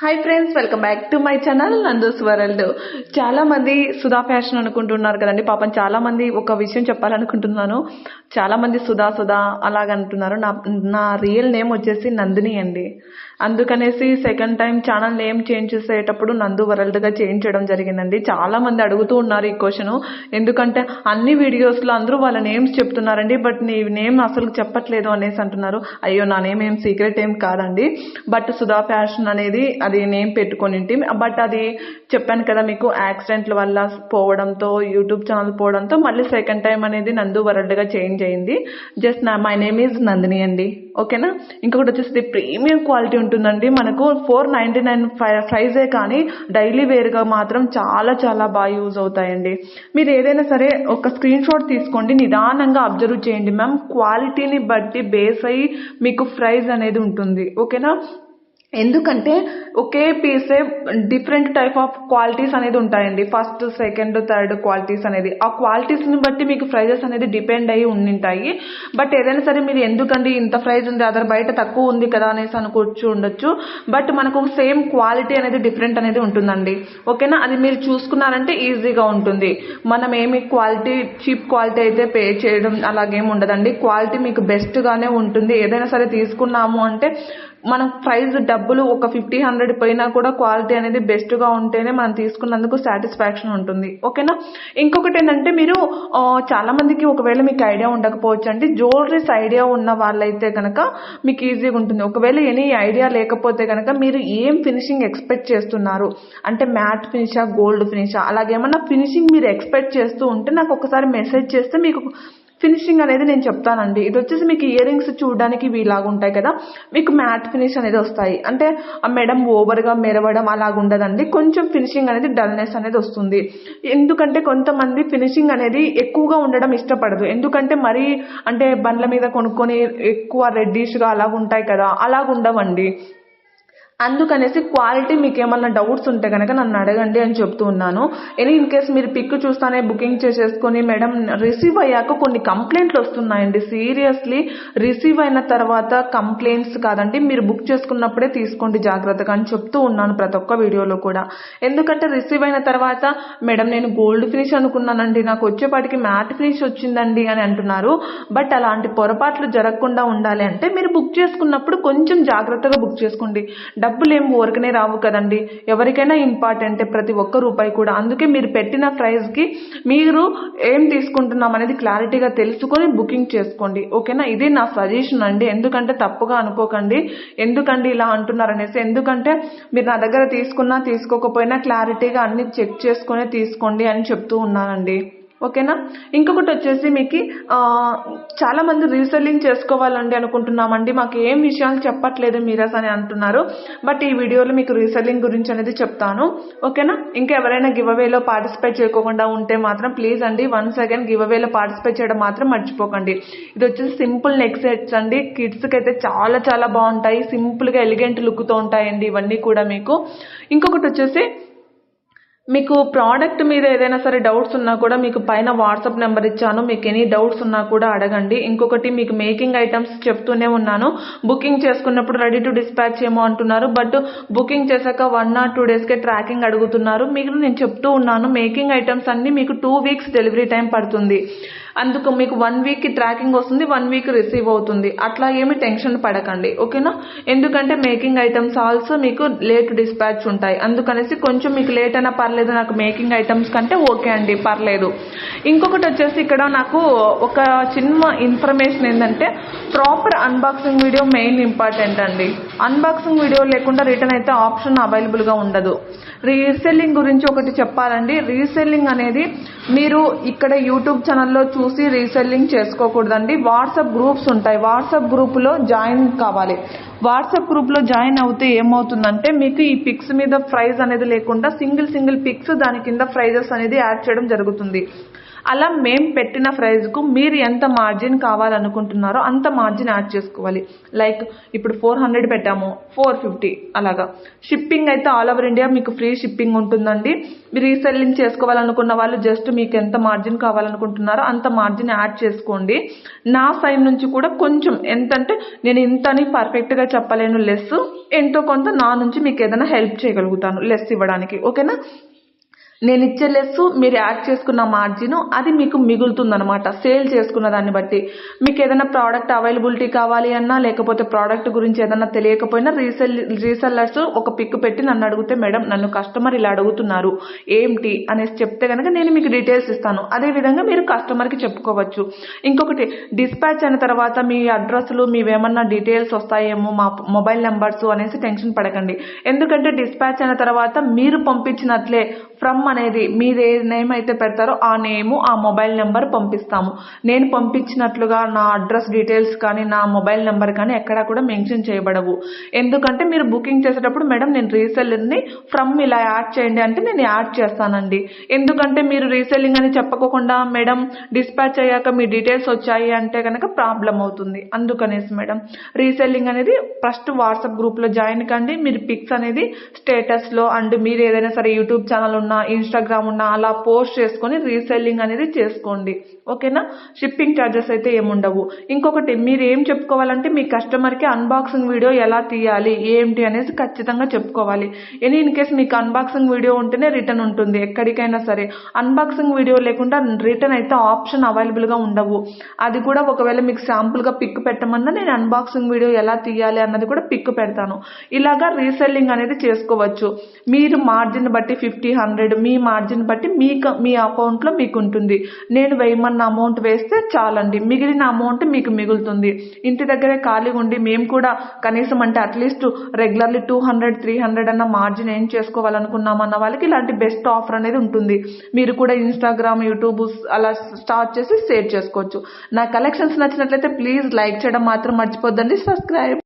Hi friends welcome back to my channel Nandu's world చాలా మంది Sudha fashion అనుకుంటున్నారు కదండి. పాపం చాలా మంది ఒక విషయం చెప్పాలనుకుంటున్నాను. చాలా మంది సుధా సుధా అలాగ అంటున్నారు నా నా రియల్ నేమ్ వచ్చేసి నందిని అండి. అందుకనేసి second time channel name change చేసేటప్పుడు నందు వరల్డ్గా చేంజ్ చేయడం జరిగిందండి. చాలా మంది అడుగుతూ ఉన్నారు ఈ క్వశ్చన్ ఎందుకంటే అన్ని వీడియోస్లో అందరూ వాళ్ళ నేమ్స్ చెప్తున్నారండి. బట్ నీ నేమ్ అసలు చెప్పట్లేదు అనేసి అంటున్నారు. అయ్యో నా నేమ్ ఏం సీక్రెట్ ఏం కాదండి. బట్ సుధా ఫ్యాషన్ అనేది అది నేమ్ పెట్టుకొని బట్ అది చెప్పాను కదా మీకు యాక్సిడెంట్ల వల్ల పోవడంతో యూట్యూబ్ ఛానల్ పోవడంతో మళ్ళీ సెకండ్ టైం అనేది నందు వరల్డ్గా చేంజ్ అయింది. జస్ట్ నా మై నేమ్ ఈజ్ నందిని అండి. ఓకేనా? ఇంకొకటి వచ్చేసి ప్రీమియం క్వాలిటీ ఉంటుందండి. మనకు ఫోర్ నైంటీ నైన్ ప్రైజే కానీ డైలీ వేర్గా మాత్రం చాలా చాలా బాగా యూజ్ అవుతాయండి. మీరు ఏదైనా సరే ఒక స్క్రీన్ షాట్ తీసుకోండి. నిదానంగా అబ్జర్వ్ చేయండి. మ్యామ్ క్వాలిటీని బట్టి బేస్ అయ్యి మీకు ప్రైజ్ అనేది ఉంటుంది. ఓకేనా? ఎందుకంటే ఒకే పీసే డిఫరెంట్ టైప్ ఆఫ్ క్వాలిటీస్ అనేది ఉంటాయండి. ఫస్ట్ సెకండ్ థర్డ్ క్వాలిటీస్ అనేది. ఆ క్వాలిటీస్ని బట్టి మీకు ప్రైజెస్ అనేది డిపెండ్ అయ్యి ఉండింటాయి. బట్ ఏదైనా సరే మీరు ఎందుకండి ఇంత ప్రైజ్ ఉంది అదర్ బయట తక్కువ ఉంది కదా అనేసి అనుకోవచ్చు ఉండొచ్చు. బట్ మనకు సేమ్ క్వాలిటీ అనేది డిఫరెంట్ అనేది ఉంటుందండి. ఓకేనా? అది మీరు చూసుకున్నారంటే ఈజీగా ఉంటుంది. మనం ఏమి క్వాలిటీ చీప్ క్వాలిటీ అయితే పే చేయడం అలాగేం ఉండదండి. క్వాలిటీ మీకు బెస్ట్గానే ఉంటుంది. ఏదైనా సరే తీసుకున్నాము అంటే మనం ప్రైస్ డబ్బులు ఒక ఫిఫ్టీ హండ్రెడ్ పోయినా కూడా క్వాలిటీ అనేది బెస్ట్గా ఉంటేనే మనం తీసుకున్నందుకు సాటిస్ఫాక్షన్ ఉంటుంది. ఓకేనా ఇంకొకటి ఏంటంటే మీరు చాలామందికి చాలా మందికి ఒకవేళ మీకు ఐడియా ఉండకపోవచ్చు అంటే జ్యువెలరీస్ ఐడియా ఉన్న వాళ్ళైతే కనుక మీకు ఈజీగా ఉంటుంది. ఒకవేళ ఎనీ ఐడియా లేకపోతే కనుక మీరు ఏం ఫినిషింగ్ ఎక్స్పెక్ట్ చేస్తున్నారు? అంటే మ్యాట్ ఫినిషా గోల్డ్ ఫినిషా అలాగేమన్నా ఫినిషింగ్ మీరు ఎక్స్పెక్ట్ చేస్తూ ఉంటే నాకు ఒకసారి మెసేజ్ చేస్తే మీకు ఫినిషింగ్ అనేది నేను చెప్తానండి. ఇది వచ్చేసి మీకు ఇయర్ రింగ్స్ చూడడానికి ఇవి ఉంటాయి కదా. మీకు మ్యాట్ ఫినిష్ అనేది వస్తాయి. అంటే ఆ మెడం ఓవర్గా మెరవడం అలాగ ఉండదండి. కొంచెం ఫినిషింగ్ అనేది డల్నెస్ అనేది వస్తుంది. ఎందుకంటే కొంతమంది ఫినిషింగ్ అనేది ఎక్కువగా ఉండడం ఇష్టపడదు ఎందుకంటే మరీ అంటే బండ్ల మీద కొనుక్కొని ఎక్కువ రెడ్డిష్గా అలాగ ఉంటాయి కదా. అలాగ ఉండవండి. అందుకనేసి క్వాలిటీ మీకు ఏమన్నా డౌట్స్ ఉంటే కనుక నన్ను అడగండి అని చెప్తూ ఉన్నాను. ఎనీ ఇన్ కేస్ మీరు పిక్ చూస్తానే బుకింగ్ చేసేసుకొని మేడం రిసీవ్ అయ్యాక కొన్ని కంప్లైంట్లు వస్తున్నాయండి. సీరియస్లీ రిసీవ్ అయిన తర్వాత కంప్లైంట్స్ కాదండి మీరు బుక్ చేసుకున్నప్పుడే తీసుకోండి జాగ్రత్తగా అని చెప్తూ ఉన్నాను ప్రతి ఒక్క వీడియోలో కూడా. ఎందుకంటే రిసీవ్ అయిన తర్వాత మేడం నేను గోల్డ్ ఫినిష్ అనుకున్నానండి నాకు వచ్చేపాటికి మ్యాట్ ఫినిష్ వచ్చిందండి అని అంటున్నారు. బట్ అలాంటి పొరపాట్లు జరగకుండా ఉండాలి అంటే మీరు బుక్ చేసుకున్నప్పుడు కొంచెం జాగ్రత్తగా బుక్ చేసుకోండి. డబ్బులు ఏం ఊరికనే రావు కదండి. ఎవరికైనా ఇంపార్టెంటే ప్రతి ఒక్క రూపాయి కూడా. అందుకే మీరు పెట్టిన ప్రైస్కి మీరు ఏం తీసుకుంటున్నాం అనేది క్లారిటీగా తెలుసుకొని బుకింగ్ చేసుకోండి. ఓకేనా? ఇది నా సజెషన్ అండి. ఎందుకంటే తప్పుగా అనుకోకండి. ఎందుకండి ఇలా అంటున్నారనేసి. ఎందుకంటే మీరు నా దగ్గర తీసుకున్నా తీసుకోకపోయినా క్లారిటీగా అన్ని చెక్ చేసుకొని తీసుకోండి అని చెప్తూ ఉన్నానండి. ఓకేనా? ఇంకొకటి వచ్చేసి మీకు చాలామంది రీసెల్లింగ్ చేసుకోవాలండి అనుకుంటున్నామండి. మాకు ఏం విషయాలు చెప్పట్లేదు మీరస్ అని అంటున్నారు. బట్ ఈ వీడియోలో మీకు రీసెల్లింగ్ గురించి అనేది చెప్తాను. ఓకేనా? ఇంకా ఎవరైనా గివ్ అవేలో పార్టిసిపేట్ చేయకుండా ఉంటే మాత్రం ప్లీజ్ అండి వన్స్ అగైన్ గివ్ అవేలో పార్టిసిపేట్ చేయడం మాత్రం మర్చిపోకండి. ఇది వచ్చేసి సింపుల్ నెక్ సెట్స్ అండి. కిడ్స్కి అయితే చాలా చాలా బాగుంటాయి. సింపుల్గా ఎలిగెంట్ లుక్తో ఉంటాయండి ఇవన్నీ కూడా మీకు. ఇంకొకటి వచ్చేసి మీకు ప్రోడక్ట్ మీద ఏదైనా సరే డౌట్స్ ఉన్నా కూడా మీకు పైన వాట్సాప్ నెంబర్ ఇచ్చాను. మీకు ఎనీ డౌట్స్ ఉన్నా కూడా అడగండి. ఇంకొకటి మీకు మేకింగ్ ఐటమ్స్ చెప్తూనే ఉన్నాను. బుకింగ్ చేసుకున్నప్పుడు రెడీ టు డిస్పాచ్ ఏమో అంటున్నారు. బట్ బుకింగ్ చేశాక వన్ ఆర్ టూ డేస్కే ట్రాకింగ్ అడుగుతున్నారు. మీకు నేను చెప్తూ ఉన్నాను. మేకింగ్ ఐటమ్స్ అన్ని మీకు టూ వీక్స్ డెలివరీ టైం పడుతుంది. అందుకు మీకు వన్ వీక్కి ట్రాకింగ్ వస్తుంది వన్ వీక్ రిసీవ్ అవుతుంది. అట్లా ఏమి టెన్షన్ పడకండి ఓకేనా? ఎందుకంటే మేకింగ్ ఐటమ్స్ ఆల్సో మీకు లేట్ డిస్పాచ్ ఉంటాయి. అందుకనేసి కొంచెం మీకు లేట్ అయినా పర్లేదు నాకు మేకింగ్ ఐటమ్స్ కంటే ఓకే అండి పర్లేదు. ఇంకొకటి వచ్చేసి ఇక్కడ నాకు ఒక చిన్న ఇన్ఫర్మేషన్ ఏంటంటే proper unboxing video main important అండి. అన్బాక్సింగ్ వీడియో లేకుండా రిటర్న్ అయితే ఆప్షన్ అవైలబుల్గా ఉండదు. రీసెల్లింగ్ గురించి ఒకటి చెప్పాలండి. రీసెల్లింగ్ అనేది మీరు ఇక్కడ యూట్యూబ్ ఛానల్లో చూ చూసి రీసెల్లింగ్ చేసుకోకూడదండి. వాట్సాప్ గ్రూప్స్ ఉంటాయి. వాట్సాప్ గ్రూప్లో జాయిన్ కావాలి. వాట్సాప్ గ్రూప్లో జాయిన్ అవుతే ఏమవుతుందంటే మీకు ఈ పిక్స్ మీద ప్రైజ్ అనేది లేకుండా సింగిల్ సింగిల్ పిక్స్ దాని కింద ప్రైజెస్ అనేది యాడ్ చేయడం జరుగుతుంది. అలా మేము పెట్టిన ప్రైస్కు మీరు ఎంత మార్జిన్ కావాలనుకుంటున్నారో అంత మార్జిన్ యాడ్ చేసుకోవాలి. లైక్ ఇప్పుడు ఫోర్ హండ్రెడ్ పెట్టాము ఫోర్ ఫిఫ్టీ అలాగా. షిప్పింగ్ అయితే ఆల్ ఓవర్ ఇండియా మీకు ఫ్రీ షిప్పింగ్ ఉంటుందండి. మీరు రీసెల్లింగ్ చేసుకోవాలనుకున్న వాళ్ళు జస్ట్ మీకు ఎంత మార్జిన్ కావాలనుకుంటున్నారో అంత మార్జిన్ యాడ్ చేసుకోండి. నా సైడ్ నుంచి కూడా కొంచెం ఎంతంటే నేను ఇంతని పర్ఫెక్ట్గా చెప్పలేను లెస్ ఎంతో కొంత నా నుంచి మీకు ఏదైనా హెల్ప్ చేయగలుగుతాను లెస్ ఇవ్వడానికి. ఓకేనా నేను ఇచ్చే లెస్ మీరు యాడ్ చేసుకున్న మార్జిన్ అది మీకు మిగులుతుందనమాట సేల్ చేసుకున్న దాన్ని బట్టి. మీకు ఏదైనా ప్రోడక్ట్ అవైలబిలిటీ కావాలి అన్నా లేకపోతే ప్రోడక్ట్ గురించి ఏదైనా తెలియకపోయినా రీసెల్ రీసెల్లర్స్ ఒక పిక్ పెట్టి నన్ను అడిగితే మేడం నన్ను కస్టమర్ ఇలా అడుగుతున్నారు. ఏంటి అనేసి చెప్తే కనుక నేను మీకు డీటెయిల్స్ ఇస్తాను. అదే విధంగా మీరు కస్టమర్కి చెప్పుకోవచ్చు. ఇంకొకటి డిస్పాచ్ అయిన తర్వాత మీ అడ్రస్లు మీవేమన్నా డీటెయిల్స్ వస్తాయేమో మా మొబైల్ నెంబర్స్ అనేసి టెన్షన్ పడకండి. ఎందుకంటే డిస్పాచ్ అయిన తర్వాత మీరు పంపించినట్లే ఫ్రమ్ అనేది మీరు ఏ నేమ్ అయితే పెడతారో ఆ నేము ఆ మొబైల్ నెంబర్ పంపిస్తాము. నేను పంపించినట్లుగా నా అడ్రస్ డీటెయిల్స్ కానీ నా మొబైల్ నెంబర్ కానీ ఎక్కడా కూడా మెన్షన్ చేయబడవు. ఎందుకంటే మీరు బుకింగ్ చేసేటప్పుడు మేడం నేను రీసెల్లర్ని ఫ్రమ్ ఇలా యాడ్ చేయండి అంటే నేను యాడ్ చేస్తానండి. ఎందుకంటే మీరు రీసెల్లింగ్ అని చెప్పకోకుండా మేడం డిస్పాచ్ అయ్యాక మీ డీటెయిల్స్ వచ్చాయి అంటే కనుక ప్రాబ్లం అవుతుంది. అందుకనేసి మేడం రీసెల్లింగ్ అనేది ఫస్ట్ వాట్సాప్ గ్రూప్లో జాయిన్ కండి. మీరు పిక్స్ అనేది స్టేటస్లో అండ్ మీరు ఏదైనా సరే యూట్యూబ్ ఛానల్ ఉన్నా ఇన్స్టాగ్రామ్ ఉన్నా అలా పోస్ట్ చేసుకొని రీసెల్లింగ్ అనేది చేసుకోండి. ఓకేనా? షిప్పింగ్ ఛార్జెస్ అయితే ఏముండవు. ఇంకొకటి మీరు ఏం చెప్పుకోవాలంటే మీ కస్టమర్కి అన్బాక్సింగ్ వీడియో ఎలా తీయాలి ఏంటి అనేసి ఖచ్చితంగా చెప్పుకోవాలి. ఎనీ ఇన్ కేస్ మీకు అన్బాక్సింగ్ వీడియో ఉంటేనే రిటర్న్ ఉంటుంది. ఎక్కడికైనా సరే. అన్బాక్సింగ్ వీడియో లేకుండా రిటర్న్ అయితే ఆప్షన్ అవైలబుల్గా ఉండవు. అది కూడా ఒకవేళ మీకు శాంపుల్గా పిక్ పెట్టమన్నా నేను అన్బాక్సింగ్ వీడియో ఎలా తీయాలి అన్నది కూడా పిక్ పెడతాను. ఇలాగా రీసెల్లింగ్ అనేది చేసుకోవచ్చు. మీరు మార్జిన్ బట్టి ఫిఫ్టీ హండ్రెడ్ హండ్రెడ్ మీ మార్జిన్ బట్టి మీ మీ అకౌంట్లో మీకు ఉంటుంది నేను వేయమన్న అమౌంట్ వేస్తే చాలండి. మిగిలిన అమౌంట్ మీకు మిగులుతుంది. ఇంటి దగ్గరే ఖాళీగా ఉండి మేము కూడా కనీసం అంటే at least regularly two hundred three hundred అన్న మార్జిన్ ఏం చేసుకోవాలనుకున్నాం అన్న వాళ్ళకి ఇలాంటి బెస్ట్ ఆఫర్ అనేది ఉంటుంది. మీరు కూడా ఇన్స్టాగ్రామ్ యూట్యూబ్ అలా స్టార్ట్ చేసి షేర్ చేసుకోవచ్చు. నా కలెక్షన్స్ నచ్చినట్లయితే ప్లీజ్ లైక్ చేయడం మాత్రం మర్చిపోద్దండి. సబ్స్క్రైబ్